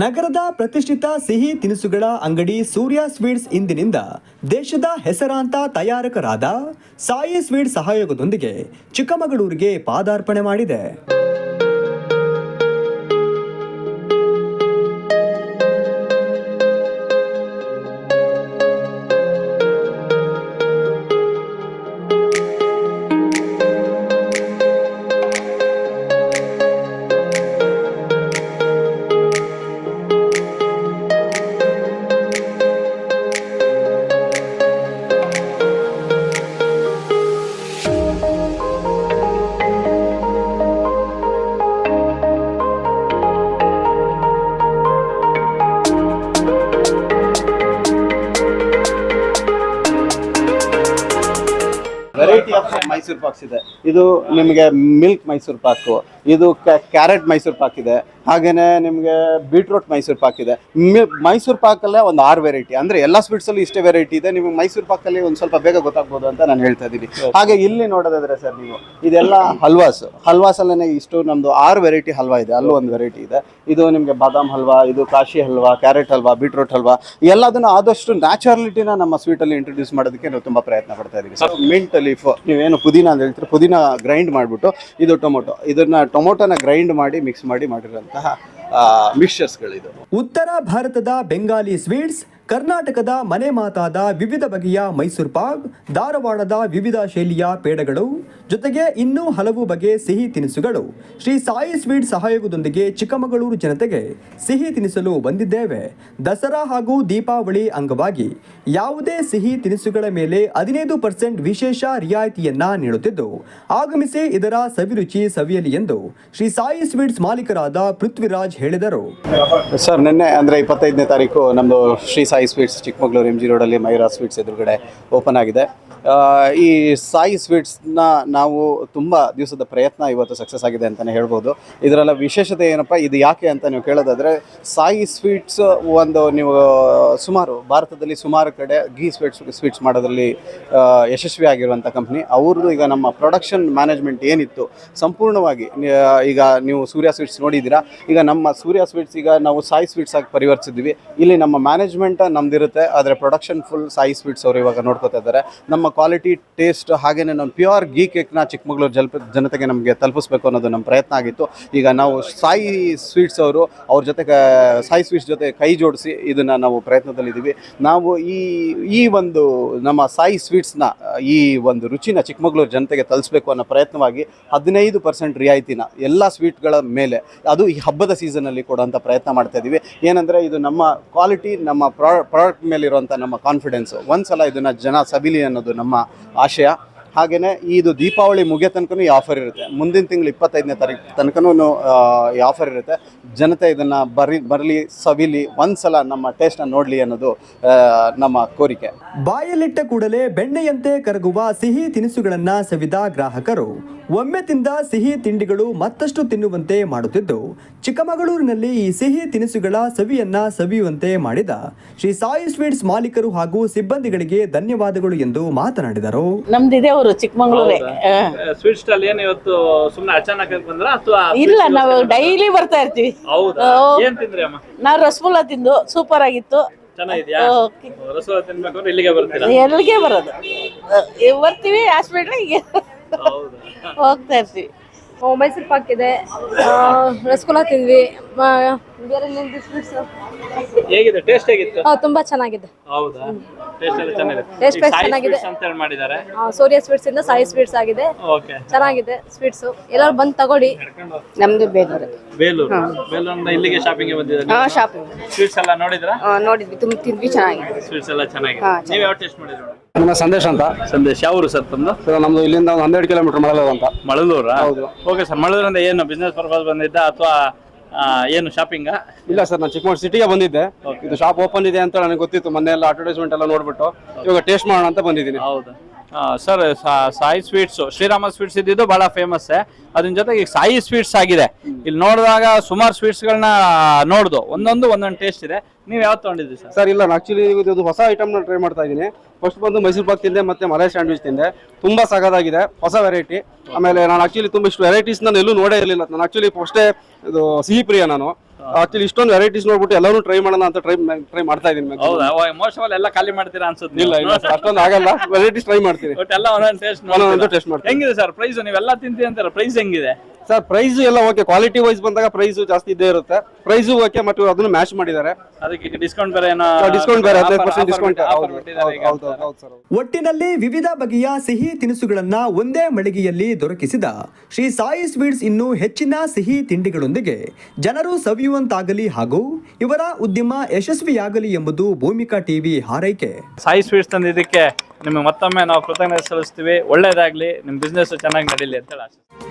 ನಗರದ ಪ್ರತಿಷ್ಠಿತ ಸಿಹಿ ತಿನಿಸುಗಳ ಅಂಗಡಿ ಸೂರ್ಯ ಸ್ವೀಟ್ಸ್ ಇಂದಿನಿಂದ ದೇಶದ ಹೆಸರಾಂತ ತಯಾರಕರಾದ ಸಾಯಿ ಸ್ವೀಟ್ಸ್ ಸಹಯೋಗದೊಂದಿಗೆ ಚಿಕ್ಕಮಗಳೂರಿಗೆ ಪಾದಾರ್ಪಣೆ ಮಾಡಿದೆ. ವೆರೈಟಿ ಆಫ್ ಮೈಸೂರು ಪಾಕ್ಸ್ ಇದೆ. ಇದು ನಿಮಗೆ ಮಿಲ್ಕ್ ಮೈಸೂರು ಪಾಕು, ಇದು ಕ್ಯಾರೆಟ್ ಮೈಸೂರು ಪಾಕ್ ಇದೆ. ಹಾಗೇನೆ ನಿಮಗೆ ಬೀಟ್ರೂಟ್ ಮೈಸೂರು ಪಾಕ್ ಇದೆ. ಮಿ- ಮೈಸೂರು ಪಾಕಲ್ಲೇ ಒಂದು ಆರು ವೆರೈಟಿ ಅಂದ್ರೆ ಎಲ್ಲ ಸ್ವೀಟ್ಸ್ ಅಲ್ಲಿ ಇಷ್ಟೇ ವೆರೈಟಿ ಇದೆ. ನಿಮಗೆ ಮೈಸೂರು ಪಾಕಲ್ಲಿ ಒಂದು ಸ್ವಲ್ಪ ಬೇಗ ಗೊತ್ತಾಗ್ಬೋದು ಅಂತ ನಾನು ಹೇಳ್ತಾ ಇದ್ದೀನಿ. ಹಾಗೆ ಇಲ್ಲಿ ನೋಡೋದಾದ್ರೆ ಸರ್ ನೀವು ಇದೆಲ್ಲ ಹಲ್ವಾಸ್ ಹಲ್ವಾಸ್ ಅಲ್ಲೇ ಇಷ್ಟು ನಮ್ದು ಆರು ವೆರೈಟಿ ಹಲ್ವಾ ಇದೆ. ಅಲ್ಲೂ ಒಂದು ವೆರೈಟಿ ಇದೆ. ಇದು ನಿಮಗೆ ಬಾದಾಮ್ ಹಲ್ವಾ ಇದು ಕಾಶಿ ಹಲ್ವಾ ಕ್ಯಾರೆಟ್ ಹಲ್ವಾ ಬೀಟ್ರೂಟ್ ಹಲ್ವಾ ಎಲ್ಲದನ್ನು ಆದಷ್ಟು ನ್ಯಾಚುರಲಿಟಿನ ನಮ್ಮ ಸ್ವೀಟಲ್ಲಿ ಇಂಟ್ರೊಡ್ಯೂಸ್ ಮಾಡೋದಕ್ಕೆ ನಾವು ತುಂಬಾ ಪ್ರಯತ್ನ ಪಡ್ತಾ ಇದೀವಿ ಸರ್ ಮಿಂಟ್ ಲೀಫ್ ನೀವೇನು ಪುದೀನ ಅಂತ ಹೇಳ್ತೀರಿ ಪುದೀನ ಗ್ರೈಂಡ್ ಮಾಡಿಬಿಟ್ಟು ಇದು ಟೊಮೊಟೊ ಇದನ್ನ ಟೊಮೊಟೊನ ಗ್ರೈಂಡ್ ಮಾಡಿ ಮಿಕ್ಸ್ ಮಾಡಿ ಮಾಡಿರುವಂತಹ ಮಿಕ್ಸ್ಚರ್ಸ್ಗಳಿದು ಉತ್ತರ ಭಾರತದ ಬೆಂಗಾಲಿ ಸ್ವೀಟ್ಸ್ ಕರ್ನಾಟಕದ ಮನೆ ಮಾತಾದ ವಿವಿಧ ಬಗೆಯ ಮೈಸೂರು ಪಾಕ್, ಧಾರವಾಡದ ವಿವಿಧ ಶೈಲಿಯ ಪೇಡಗಳು, ಜೊತೆಗೆ ಇನ್ನೂ ಹಲವು ಬಗೆ ಸಿಹಿ ತಿನಿಸುಗಳು. ಶ್ರೀ ಸಾಯಿ ಸ್ವೀಟ್ ಸಹಯೋಗದೊಂದಿಗೆ ಚಿಕ್ಕಮಗಳೂರು ಜನತೆಗೆ ಸಿಹಿ ತಿನಿಸಲು ಬಂದಿದ್ದೇವೆ. ದಸರಾ ಹಾಗೂ ದೀಪಾವಳಿ ಅಂಗವಾಗಿ ಯಾವುದೇ ಸಿಹಿ ತಿನಿಸುಗಳ ಮೇಲೆ ಹದಿನೈದು ಪರ್ಸೆಂಟ್ ವಿಶೇಷ ರಿಯಾಯಿತಿಯನ್ನ ನೀಡುತ್ತಿದ್ದು, ಆಗಮಿಸಿ ಇದರ ಸವಿರುಚಿ ಸವಿಯಲಿ ಎಂದು ಶ್ರೀ ಸಾಯಿ ಸ್ವೀಟ್ಸ್ ಮಾಲೀಕರಾದ ಪೃಥ್ವಿರಾಜ್ ಹೇಳಿದರು. ಸರ್, ನಿನ್ನೆ ಅಂದರೆ ಇಪ್ಪತ್ತೈದನೇ ತಾರೀಕು ನಮ್ಮದು Shri Sai sweets Chikkamagaluru M G ರೋಡಲ್ಲಿ ಮೈರಾ ಸ್ವೀಟ್ಸ್ ಎದುರುಗಡೆ ಓಪನ್ ಆಗಿದೆ. ಈ ಸಾಯಿ ಸ್ವೀಟ್ಸ್ನ ನಾವು ತುಂಬ ದಿವಸದ ಪ್ರಯತ್ನ ಇವತ್ತು ಸಕ್ಸಸ್ ಆಗಿದೆ ಅಂತಲೇ ಹೇಳ್ಬೋದು. ಇದರಲ್ಲ ವಿಶೇಷತೆ ಏನಪ್ಪ, ಇದು ಯಾಕೆ ಅಂತ ನೀವು ಕೇಳೋದಾದರೆ, ಸಾಯಿ ಸ್ವೀಟ್ಸ್ ಒಂದು ನೀವು, ಸುಮಾರು ಭಾರತದಲ್ಲಿ ಸುಮಾರು ಕಡೆ ಗೀ ಸ್ವೀಟ್ಸ್ ಸ್ವೀಟ್ಸ್ ಮಾಡೋದ್ರಲ್ಲಿ ಯಶಸ್ವಿ ಆಗಿರುವಂಥ ಕಂಪ್ನಿ ಅವ್ರದ್ದು ಈಗ ನಮ್ಮ ಪ್ರೊಡಕ್ಷನ್ ಮ್ಯಾನೇಜ್ಮೆಂಟ್ ಏನಿತ್ತು, ಸಂಪೂರ್ಣವಾಗಿ ಈಗ ನೀವು ಸೂರ್ಯ ಸ್ವೀಟ್ಸ್ ನೋಡಿದ್ದೀರಾ? ಈಗ ನಮ್ಮ ಸೂರ್ಯ ಸ್ವೀಟ್ಸ್ ಈಗ ನಾವು ಸಾಯಿ ಸ್ವೀಟ್ಸ್ ಆಗಿ ಪರಿವರ್ತಿಸಿದ್ವಿ ಇಲ್ಲಿ ನಮ್ಮ ಮ್ಯಾನೇಜ್ಮೆಂಟ್ ನಮ್ದಿರುತ್ತೆ, ಆದರೆ ಪ್ರೊಡಕ್ಷನ್ ಫುಲ್ ಸಾಯಿ ಸ್ವೀಟ್ಸ್ ಅವರು ಇವಾಗ ನೋಡ್ಕೋತಾ ಇದ್ದಾರೆ. ನಮ್ಮ ಕ್ವಾಲಿಟಿ ಟೇಸ್ಟ್ ಹಾಗೆಯೇ ನಮ್ಮ ಪ್ಯೂರ್ ಗೀ ಕೇಕ್ನ ಚಿಕ್ಕಮಗಳೂರು ಜಲ್ಪ ಜನತೆಗೆ ನಮಗೆ ತಲುಪಿಸ್ಬೇಕು ಅನ್ನೋದು ನಮ್ಮ ಪ್ರಯತ್ನ ಆಗಿತ್ತು. ಈಗ ನಾವು ಸಾಯಿ ಸ್ವೀಟ್ಸ್ ಅವರು ಅವ್ರ ಜೊತೆ ಸಾಯಿ ಸ್ವೀಟ್ಸ್ ಜೊತೆ ಕೈ ಜೋಡಿಸಿ ಇದನ್ನು ನಾವು ಪ್ರಯತ್ನದಲ್ಲಿದ್ದೀವಿ. ನಾವು ಈ ಈ ಒಂದು ನಮ್ಮ ಸಾಯಿ ಸ್ವೀಟ್ಸ್ನ ಈ ಒಂದು ರುಚಿನ ಚಿಕ್ಕಮಗಳೂರು ಜನತೆಗೆ ತಲುಪಿಸ್ಬೇಕು ಅನ್ನೋ ಪ್ರಯತ್ನವಾಗಿ ಹದಿನೈದು ಪರ್ಸೆಂಟ್ ರಿಯಾಯಿತಿನ ಎಲ್ಲ ಸ್ವೀಟ್ಗಳ ಮೇಲೆ ಅದು ಈ ಹಬ್ಬದ ಸೀಸನಲ್ಲಿ ಕೊಡುವಂಥ ಪ್ರಯತ್ನ ಮಾಡ್ತಾ ಇದ್ದೀವಿ ಏನಂದರೆ ಇದು ನಮ್ಮ ಕ್ವಾಲಿಟಿ ನಮ್ಮ ಪ್ರಾಡಕ್ಟ್ ಮೇಲಿರುವಂಥ ನಮ್ಮ ಕಾನ್ಫಿಡೆನ್ಸು ಒಂದು ಸಲ ಇದನ್ನು ಜನ ಸಬಿಲಿ ಅನ್ನೋದು ನಮ್ಮ ಆಶಯ. ಹಾಗೆಯೇ ಇದು ದೀಪಾವಳಿ ಮುಗಿಯೋ ತನಕನೂ ಈ ಆಫರ್ ಇರುತ್ತೆ. ಮುಂದಿನ ತಿಂಗಳು ಇಪ್ಪತ್ತೈದನೇ ತಾರೀಕು ತನಕನೂ ಈ ಆಫರ್ ಇರುತ್ತೆ. ಜನತೆ ಇದನ್ನು ಬರಿ ಬರಲಿ ಸವಿಲಿ ಒಂದ್ಸಲ ನಮ್ಮ ಟೇಸ್ಟ್ನ ನೋಡಲಿ ಅನ್ನೋದು ನಮ್ಮ ಕೋರಿಕೆ. ಬಾಯಲ್ಲಿಟ್ಟ ಕೂಡಲೇ ಬೆಣ್ಣೆಯಂತೆ ಕರಗುವ ಸಿಹಿ ತಿನಿಸುಗಳನ್ನು ಸವಿದ ಗ್ರಾಹಕರು. ಒಮ್ಮೆ ತಿಂದ ಸಿಹಿ ತಿಂಡಿಗಳು ಮತ್ತಷ್ಟು ತಿನ್ನುವಂತೆ ಮಾಡುತ್ತಿದ್ದು ಚಿಕ್ಕಮಗಳೂರಿನಲ್ಲಿ ಈ ಸಿಹಿ ತಿನಿಸುಗಳ ಸವಿಯನ್ನ ಸವಿಯುವಂತೆ ಮಾಡಿದ ಶ್ರೀ ಸಾಯಿ ಸ್ವೀಟ್ಸ್ ಮಾಲೀಕರು ಹಾಗೂ ಸಿಬ್ಬಂದಿಗಳಿಗೆ ಧನ್ಯವಾದಗಳು ಎಂದು ಮಾತನಾಡಿದರು. ನಮ್ದಿದೆ ಅವರು ಚಿಕ್ಕಮಂಗ್ಳೂರೇ. ಸ್ವೀಟ್ ಸ್ಟಾಲ್ ಏನು ಇವತ್ತು ಸುಮ್ಮನೆ ಅಚಾನಕ್ ಬಂದ್ರ ಅಥವಾ ಇಲ್ಲ ನಾವು ಡೈಲಿ ಬರ್ತಾ ಇರ್ತೀವಿ. ಹೌದಾ? ಓ. ಏನ್ ತಿಂದ್ರಿ ಅಮ್ಮ? ನಾವು ರಸಗುಲ್ಲ ತಿಂದು ಸೂಪರ್ ಆಗಿತ್ತು. ಚೆನ್ನಾಗಿದ್ಯಾ. ರಸಗುಲ್ಲ ತಿನ್ಬೇಕು ಅಂದ್ರೆ ಇಲ್ಲಿಗೆ ಬರ್ತೀರಾ? ಎಲ್ಲಿಗೆ ಬರೋದು? ಬರ್ತೀವಿ ಹಾಸ್ಪಿಟ್ಲಿಗೆ. ಹೋಗ್ತಾ ಇರ್ತೀವಿ. ಮೈಸೂರು ಪಾಕ್ ಇದೆ. ಆ, ರಸಗುಲ್ಲ ತಿಂದ್ವಿ. ಬೇರೆ ಹೇಗಿದೆ? ಟೇಸ್ಟ್ ಹೇಗಿತ್ತು? ತುಂಬಾ ಚೆನ್ನಾಗಿದೆ. ಹೌದಾ? ಟೇಸ್ಟ್ ಎಲ್ಲ ಚೆನ್ನಾಗಿದೆ. ಅಂತ ಹೇಳಿ ಮಾಡಿದ್ದಾರೆ. ಸೂರ್ಯ ಸ್ವೀಟ್ಸ್ ಇಂದ ಸಾಯಿ ಸ್ವೀಟ್ಸ್ ಆಗಿದೆ. ಓಕೆ ಚೆನ್ನಾಗಿದೆ ಸ್ವೀಟ್ಸ್ ಎಲ್ಲರೂ ಬಂದು ತಗೊಳ್ಳಿ. ನಮ್ದು ಬೇಲೂರು. ಬೇಲೂರು? ಬೇಲೂರಿಂದ ಇಲ್ಲಿಗೆ ಶಾಪಿಂಗ್ ಬಂದಿದ್ದಾರೆ ಹಾ ಶಾಪಿಂಗ್ ಸ್ವೀಟ್ಸ್ ಎಲ್ಲ ನೋಡಿದ್ರಾ? ನೋಡಿದ್ವಿ. ತುಂಬ ತಿಂದ್ವಿ ಚೆನ್ನಾಗಿದೆ. ಸ್ವೀಟ್ಸ್ ಎಲ್ಲ ಚೆನ್ನಾಗಿದೆ. ನೀವು ಯಾವ ಟೇಸ್ಟ್ ಮಾಡಿದ್ರಿ ನಮ್ಮ ಸಂದೇಶ್ ಅಂತ. ಸಂದೇಶ್. ಯಾವ ಊರು ಸರ್ ತಮ್ಮದು ಸರ್ ನಮ್ದು ಇಲ್ಲಿಂದ ಒಂದು ಹನ್ನೆರಡು ಕಿಲೋಮೀಟರ್ ಮಳಲೂರು ಅಂತ. ಮಳಲೂರಾ? ಓಕೆ ಸರ್ ಮಳಲೂರಿಂದ ಏನು ಬಿಸ್ನೆಸ್ ಪರ್ಪಸ್ ಬಂದಿದ್ದ ಅಥವಾ ಏನು ಶಾಪಿಂಗಾ ಇಲ್ಲ ಸರ್ ನಾನು ಚಿಕ್ಕಮಗಳೂರು ಸಿಟಿಗೆ ಬಂದಿದ್ದೆ. ಇದು ಶಾಪ್ ಓಪನ್ ಇದೆ ಅಂತ ನನಗೆ ಗೊತ್ತಿತ್ತು. ಮೊನ್ನೆ ಎಲ್ಲ ಅಡ್ವರ್ಟೈಸ್ಮೆಂಟ್ ಎಲ್ಲ ನೋಡ್ಬಿಟ್ಟು ಇವಾಗ ಟೇಸ್ಟ್ ಮಾಡೋಣ ಅಂತ ಬಂದಿದ್ದೀನಿ. ಹೌದು. Sir Sai sweets Srirama sweets ಇದ್ದಿದ್ದು ಬಹಳ ಫೇಮಸ್ ಅದ್ರ ಜೊತೆಗೆ ಈಗ ಸಾಯಿ ಸ್ವೀಟ್ಸ್ ಆಗಿದೆ. ಇಲ್ಲಿ ನೋಡಿದಾಗ ಸುಮಾರು ಸ್ವೀಟ್ಸ್ಗಳನ್ನ ನೋಡ್ದು. ಒಂದೊಂದು ಒಂದೊಂದು ಟೇಸ್ಟ್ ಇದೆ. ನೀವು ಯಾವ್ದು ತಗೊಂಡಿದ್ದೀರಿ ಸರ್? ಸರ್ ಇಲ್ಲ ಆಕ್ಚುಲಿ ಇದು ಹೊಸ ಐಟಮ್ನ ಟ್ರೈ ಮಾಡ್ತಾ ಇದ್ದೀನಿ. ಫಸ್ಟ್ ಬಂದು ಮೈಸೂರು ಪಾಕ್ ತಿಂದೆ ಮತ್ತೆ ಮಲೈ ಸ್ಯಾಂಡ್ವಿಚ್ ತಿಂದೆ. ತುಂಬಾ ಸಗದಾಗಿದೆ ಹೊಸ ವೆರೈಟಿ ಆಮೇಲೆ ನಾನು ಆಕ್ಚುಲಿ ತುಂಬ ಇಷ್ಟು ವೆರೈಟೀಸ್ ನಾನು ಎಲ್ಲೂ ನೋಡೇ ಇರಲಿಲ್ಲ. ನಾನು ಆಕ್ಚುಲಿ ಫಸ್ಟೇ ಇದು ಸಿಹಿ ಪ್ರಿಯ ನಾನು. ಆಕ್ಚುಲಿ ಇಷ್ಟೊಂದು ವೆರೈಟೀಸ್ ನೋಡ್ಬಿಟ್ಟು ಎಲ್ಲರೂ ಟ್ರೈ ಮಾಡೋಣ ಅಂತ ಟ್ರೈ ಟ್ರೈ ಮಾಡ್ತಾ ಇದ್ದೀನಿ ಹೌದಾ? ಮೋಸ್ಟ್ ಆಲ್ ಎಲ್ಲ ಖಾಲಿ ಮಾಡ್ತೀರಾ ಅನ್ಸುತ್ತೆ ಇಲ್ಲ ಇಲ್ಲ ಅಷ್ಟೊಂದು ಆಗಲ್ಲ. ವೆರೈಟೀಸ್ ಟ್ರೈ ಮಾಡ್ತೀನಿ ಬಟ್ ಎಲ್ಲ ಒಂದೊಂದು ಟೇಸ್ಟ್ ಒಂದೊಂದು ಟೇಸ್ಟ್ ಮಾಡ್ತೀನಿ. ಹೆಂಗಿದೆ ಸರ್ ಪ್ರೈಸ್ ನೀವೆಲ್ಲ ತಿಂತೀವಿ ಅಂತಾರೆ? ಪ್ರೈಸ್ ಹೆಂಗಿದೆ? ಸರ್ ಪ್ರೈಸ್ ಎಲ್ಲ ಓಕೆ ಕ್ವಾಲಿಟಿ ವೈಸ್ ಬಂದಾಗ ಪ್ರೈಸ್ ಜಾಸ್ತಿ ಇದ್ದೇ ಇರುತ್ತೆ. ಪ್ರೈಸ್ ಓಕೆ ಮತ್ತು ಅದನ್ನು ಮ್ಯಾಚ್ ಮಾಡಿದ್ದಾರೆ. ಅದಕ್ಕೆ ಡಿಸ್ಕೌಂಟ್ ಬೇರೆ ಏನೋ ಡಿಸ್ಕೌಂಟ್ ಬೇರೆ ಹದಿನೈದು ಪರ್ಸೆಂಟ್ ಡಿಸ್ಕೌಂಟ್ ಒಟ್ಟಿನಲ್ಲಿ ವಿವಿಧ ಬಗೆಯ ಸಿಹಿ ತಿನಿಸುಗಳನ್ನ ಒಂದೇ ಮಳಿಗೆಯಲ್ಲಿ ದೊರಕಿಸಿದ ಶ್ರೀ ಸಾಯಿ ಸ್ವೀಟ್ಸ್ ಇನ್ನು ಹೆಚ್ಚಿನ ಸಿಹಿ ತಿಂಡಿಗಳೊಂದಿಗೆ ಜನರು ಸವಿಯುವಂತಾಗಲಿ ಹಾಗೂ ಇವರ ಉದ್ಯಮ ಯಶಸ್ವಿಯಾಗಲಿ ಎಂಬುದು ಭೂಮಿಕಾ ಟಿವಿ ಹಾರೈಕೆ. ಸಾಯಿ ಸ್ವೀಟ್ಸ್ ತಂದಿದ್ದಕ್ಕೆ ನಿಮಗೆ ಮತ್ತೊಮ್ಮೆ ನಾವು ಕೃತಜ್ಞತೆ ಸಲ್ಲಿಸ್ತೀವಿ. ಒಳ್ಳೇದಾಗ್ಲಿ ನಿಮ್ಮ ಬಿಸ್ನೆಸ್ ಚೆನ್ನಾಗಿ ನಡೀಲಿ ಅಂತ ಹೇಳಿ